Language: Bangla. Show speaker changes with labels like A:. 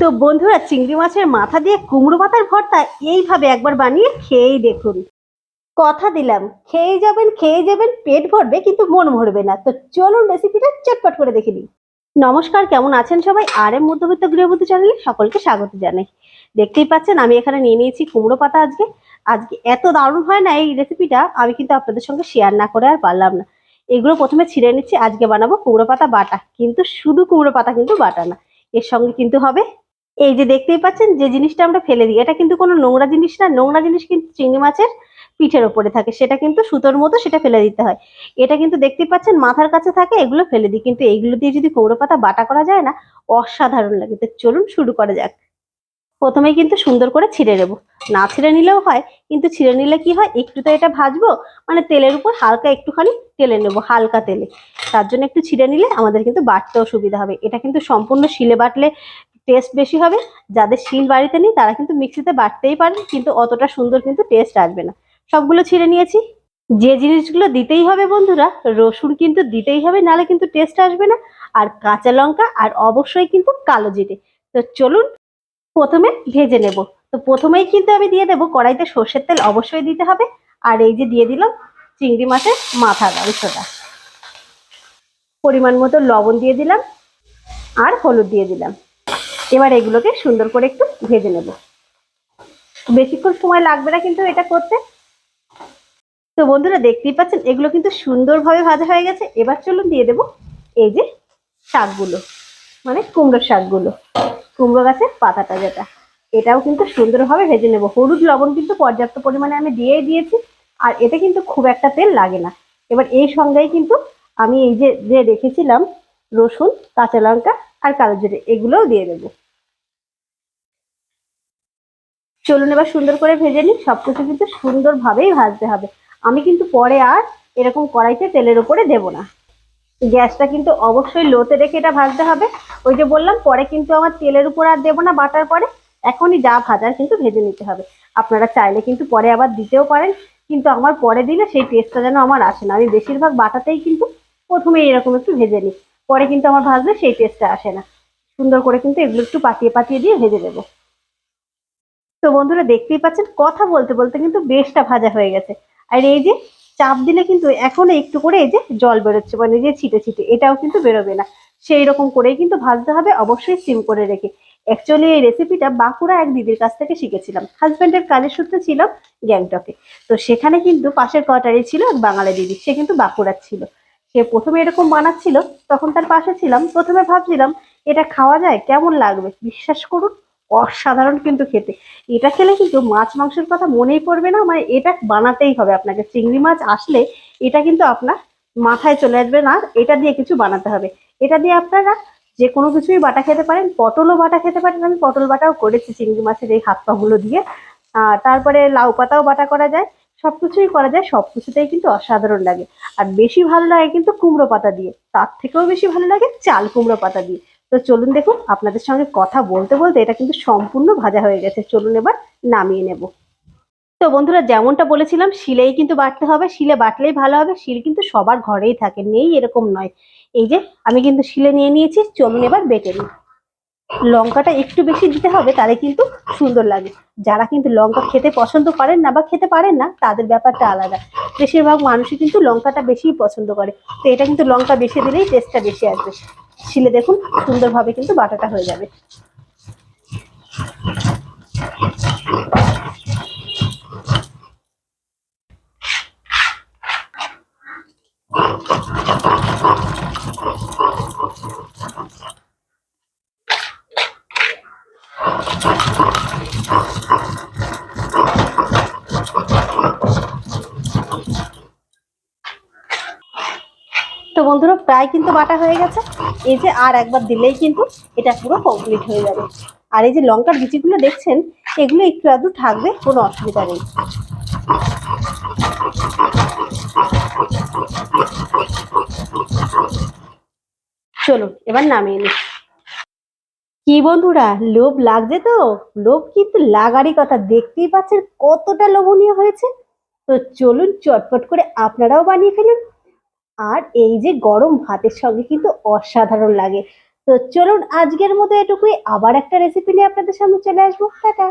A: তো বন্ধুরা, চিংড়ি মাছের মাথা দিয়ে কুমড়ো পাতার ভর্তা এইভাবে একবার বানিয়ে খেয়েই দেখুন। কথা দিলাম খেয়ে যাবেন খেয়ে যাবেন, পেট ভরবে কিন্তু মন ভরবে না। তো চলুন রেসিপিটা চটপট করে দেখে নিই। নমস্কার, কেমন আছেন সবাই? আর এম মধ্যবিত্ত গৃহবধূ চ্যানেলে সকলকে স্বাগত জানাই। দেখতেই পাচ্ছেন, আমি এখানে নিয়ে নিয়েছি কুমড়ো পাতা আজকে। আজকে এত দারুণ হয় না এই রেসিপিটা আমি কিন্তু আপনাদের সঙ্গে শেয়ার না করে আর পারলাম না। এগুলো প্রথমে ছিঁড়ে নিচ্ছি, আজকে বানাবো কুমড়ো পাতা বাটা। কিন্তু শুধু কুমড়ো পাতা কিন্তু বাটা না, এর সঙ্গে কিন্তু হবে এই যে দেখতেই পাচ্ছেন যে জিনিসটা আমরা ফেলে দিই, এটা কিন্তু কোনো নোংরা জিনিস না, নোংরা জিনিস কিন্তু চিংড়ি মাছের পিঠের ওপরে থাকে, সেটা কিন্তু সুতোর মতো সেটা ফেলে দিতে হয়। এটা কিন্তু দেখতেই পাচ্ছেন মাথার কাছে থাকে, এগুলো ফেলে দিই, কিন্তু এইগুলো দিয়ে যদি কৌড়ো পাতা বাটা করা যায় না, অসাধারণ লাগে। তো চলুন শুরু করা যাক। প্রথমেই কিন্তু সুন্দর করে ছিঁড়ে নেব। না ছিঁড়ে নিলেও হয়, কিন্তু ছিঁড়ে নিলে কি হয়, একটু তো এটা ভাজবো মানে তেলের উপর হালকা একটুখানি তেলে নেব, হালকা তেলে। তার জন্য একটু ছিঁড়ে নিলে আমাদের কিন্তু বাটতেও সুবিধা হবে। এটা কিন্তু সম্পূর্ণ শিলে বাটলে টেস্ট বেশি হবে। যাদের শিল বাড়িতে নেই, তারা কিন্তু মিক্সিতে বাটতেই পারেন কিন্তু অতটা সুন্দর কিন্তু টেস্ট আসবে না। সবগুলো ছিঁড়ে নিয়েছি। যে জিনিসগুলো দিতেই হবে বন্ধুরা, রসুন কিন্তু দিতেই হবে নাহলে কিন্তু টেস্ট আসবে না। আর কাঁচা লঙ্কা, আর অবশ্যই কিন্তু কালো জিরে। তো চলুন, প্রথমে ভেজে নেব। তো প্রথমেই কিন্তু আমি দিয়ে দেবো কড়াইতে সর্ষের তেল, অবশ্যই দিতে হবে। আর এই যে দিয়ে দিলাম চিংড়ি মাছের মাথার অংশটা পরিমাণ মতো লবণ দিয়ে দিলাম, আর হলুদ দিয়ে দিলাম। এবার এগুলোকে সুন্দর করে একটু ভেজে নেব। বেশিক্ষণ সময় লাগবে না কিন্তু এটা করতে। তো বন্ধুরা, দেখতেই পাচ্ছেন, এগুলো কিন্তু সুন্দরভাবে ভাজা হয়ে গেছে। এবার চলুন দিয়ে দেবো এই যে শাকগুলো মানে কুমড়োর শাকগুলো। কুমড়ো গাছের পাতাটা যেটা, এটাও কিন্তু সুন্দরভাবে ভেজে নেব। হলুদ লবণ কিন্তু পর্যাপ্ত পরিমাণে আমি দিয়েই দিয়েছি, আর এতে কিন্তু খুব একটা তেল লাগে না। এবার এই সঙ্গেই কিন্তু আমি এই যে যে রেখেছিলাম রসুন, কাঁচা লঙ্কা আর কালো জিরে এগুলোও দিয়ে দেবো। চলুন এবার সুন্দর করে ভেজে নিই, সবকিছু কিন্তু সুন্দরভাবেই ভাজতে হবে। আমি কিন্তু পরে আর এরকম কড়াইতে তেলের উপরে দেব না। গ্যাসটা কিন্তু অবশ্যই লোতে রেখে এটা ভাজতে হবে। ওই যে বললাম, পরে কিন্তু আমার তেলের উপর আর দেবো না বাটার পরে। এখনই যা ভাজার কিন্তু ভেজে নিতে হবে। আপনারা চাইলে কিন্তু পরে আবার দিতেও পারেন, কিন্তু আমার পরে দিলে সেই টেস্টটা যেন আমার আসে না। আমি বেশিরভাগ বাটাতেই কিন্তু প্রথমে এরকম একটু ভেজে নিই। পরে কিন্তু আমার ভাজলে সেই টেস্টটা আসে না। সুন্দর করে কিন্তু এগুলো একটু পাতিয়ে পাতিয়ে দিয়ে ভেজে দেবো তো বন্ধুরা দেখতেই পাচ্ছেন, কথা বলতে বলতে কিন্তু বেশটা ভাজা হয়ে গেছে। আর এই যে চাপ দিলে কিন্তু এখনও একটু করে এই যে জল বেরোচ্ছে মানে যে ছিটে ছিটে, এটাও কিন্তু বেরোবে না। সেই রকম করেই কিন্তু ভাজতে হবে, অবশ্যই সিম করে রেখে। অ্যাকচুয়ালি এই রেসিপিটা বাঁকুড়া এক দিদির কাছ থেকে শিখেছিলাম। হাজব্যান্ডের কাজের সূত্রে ছিলাম গ্যাংটকে তো সেখানে কিন্তু পাশের কোয়ার্টারে ছিল এক বাঙালি দিদি, সে কিন্তু বাঁকুড়ার ছিল। সে প্রথমে এরকম বানাচ্ছিল, তখন তার পাশে ছিলাম, প্রথমে ভাবছিলাম, এটা খাওয়া যায়, কেমন লাগবে? বিশ্বাস করুন, অসাধারণ কিন্তু খেতে। এটা খেলে কিন্তু মাছ, মাংসের কথা মনেই পড়বে না মানে এটা বানাতেই হবে আপনাকে। চিংড়ি মাছ আসলে এটা কিন্তু আপনার মাথায় চলে আসবে না এটা দিয়ে কিছু বানাতে হবে। এটা দিয়ে আপনারা যে কোনো কিছুই বাটা খেতে পারেন, পটলও বাটা খেতে পারেন। আমি পটল বাটাও করেছি চিংড়ি মাছের এই হাত পাগুলো দিয়ে। তারপরে লাউ পাতাও বাটা করা যায়। সব কিছুই করা যায় সব কিছুতেই কিন্তু অসাধারণ লাগে। আর বেশি ভালো লাগে কিন্তু কুমড়ো পাতা দিয়ে। তার থেকেও বেশি ভালো লাগে চাল কুমড়ো পাতা দিয়ে। তো চলুন দেখুন, আপনাদের সঙ্গে কথা বলতে বলতে এটা কিন্তু সম্পূর্ণ ভাজা হয়ে গেছে। চলুন এবার নামিয়ে নেব। তো বন্ধুরা, যেমনটা বলেছিলাম, শিলেই কিন্তু বাটতে হবে। শিলে বাটলেই ভালো হবে। শিল কিন্তু সবার ঘরেই থাকে। নেই এরকম নয়। এই যে, আমি কিন্তু শিলে নিয়ে নিয়েছি। চলুন এবার বেটে নিই। লঙ্কাটা একটু বেশি দিতে হবে, তাহলে কিন্তু সুন্দর লাগে। যারা কিন্তু লঙ্কা খেতে পছন্দ করেন না বা খেতে পারেন না, তাদের ব্যাপারটা আলাদা। বেশিরভাগ মানুষই কিন্তু লঙ্কাটা বেশিই পছন্দ করে। তো এটা কিন্তু লঙ্কা বেশি দিলেই টেস্টটা বেশি আসবে। শিলে দেখুন সুন্দরভাবে কিন্তু বাটাটা হয়ে যাবে। তো বন্ধুরা, প্রায় কিন্তু বাটা হয়ে গেছে। এই যে আর একবার দিলেই কিন্তু এটা পুরো কমপ্লিট হয়ে যাবে। আর এই যে লঙ্কার বিচিগুলো দেখছেন, এগুলো একটু আধটু থাকবে, কোনো অসুবিধা নেই। চলুন, এবার নামিয়ে নিই। কি বন্ধুরা, লোভ লাগছে তো? লোভ কিন্তু লাগারই কথা, দেখতেই পাচ্ছেন কতটা লোভনীয় হয়েছে। তো চলুন চটপট করে আপনারাও বানিয়ে ফেলুন। আর এই যে গরম ভাতের সঙ্গে কিন্তু অসাধারণ লাগে। তো চলুন আজকের মতো এটুকুই, আবার একটা রেসিপি নিয়ে আপনাদের সামনে চলে আসব। টাটা!